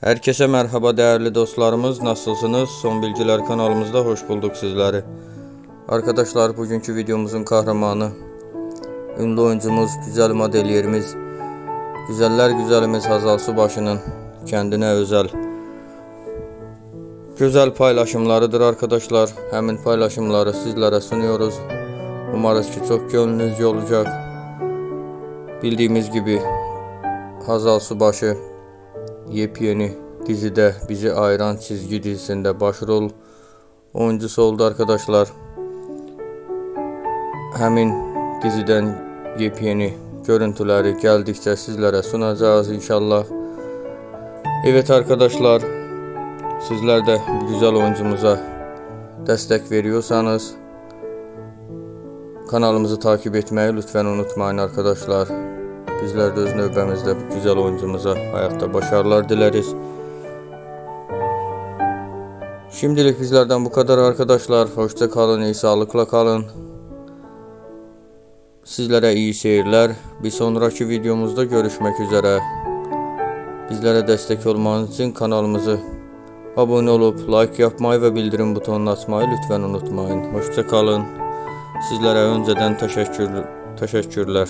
Herkese merhaba değerli dostlarımız. Nasılsınız? Son Bilgiler kanalımızda hoş bulduk sizleri. Arkadaşlar bugünkü videomuzun kahramanı ünlü oyuncumuz, güzel modellerimiz, güzeller güzelimiz Hazal Subaşı'nın kendine özel güzel paylaşımlarıdır arkadaşlar. Hemen paylaşımları sizlere sunuyoruz. Umarız ki çok gönlünüzce olacak. Bildiğimiz gibi Hazal Subaşı yepyeni dizide bizi ayıran çizgi dizisinde başrol oyuncusu oldu arkadaşlar. Hemin diziden yepyeni görüntüleri geldikçe sizlere sunacağız inşallah. Evet arkadaşlar sizler de güzel oyuncumuza destek veriyorsanız kanalımızı takip etmeyi lütfen unutmayın arkadaşlar. Bizler de öz növbəmizdə bu güzel oyuncumuza hayatta başarılar dileriz. Şimdilik bizlerden bu kadar arkadaşlar. Hoşça kalın, iyi sağlıkla kalın. Sizlere iyi seyirler. Bir sonraki videomuzda görüşmek üzere. Bizlere destek olmanız için kanalımızı abone olup like yapmayı ve bildirim butonunu açmayı lütfen unutmayın. Hoşça kalın. Sizlere önceden teşekkür teşekkürler.